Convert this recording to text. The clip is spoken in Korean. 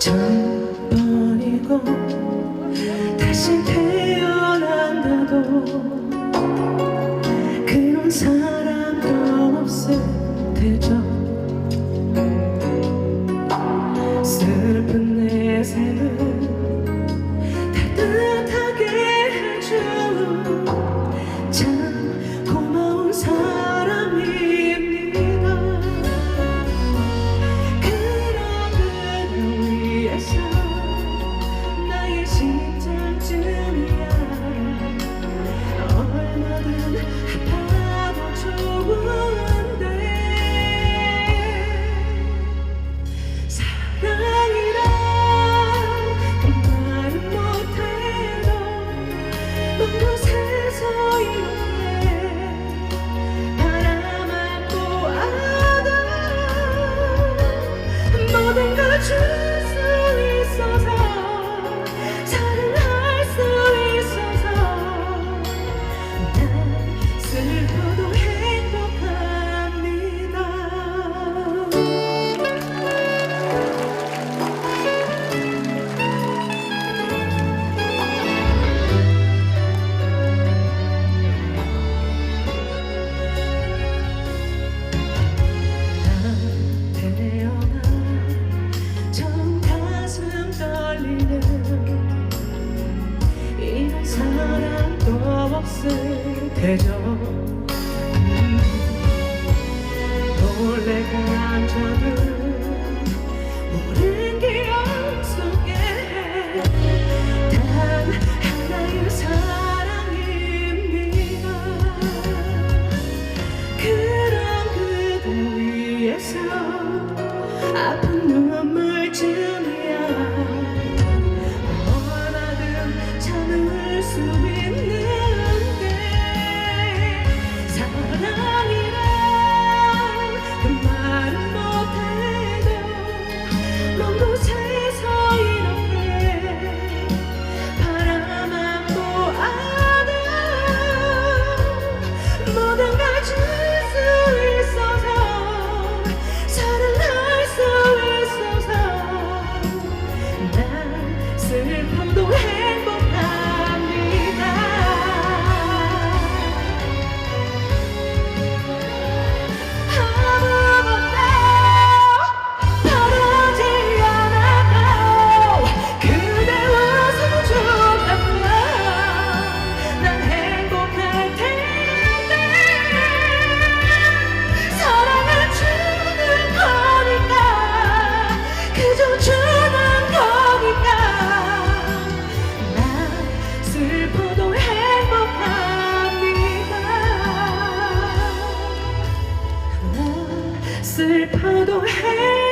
전번이고 다시 태어난다도 그런 사람도 없을 테죠. thank you 없을 테죠. 놀래가 앉아도 the 슬퍼도 해.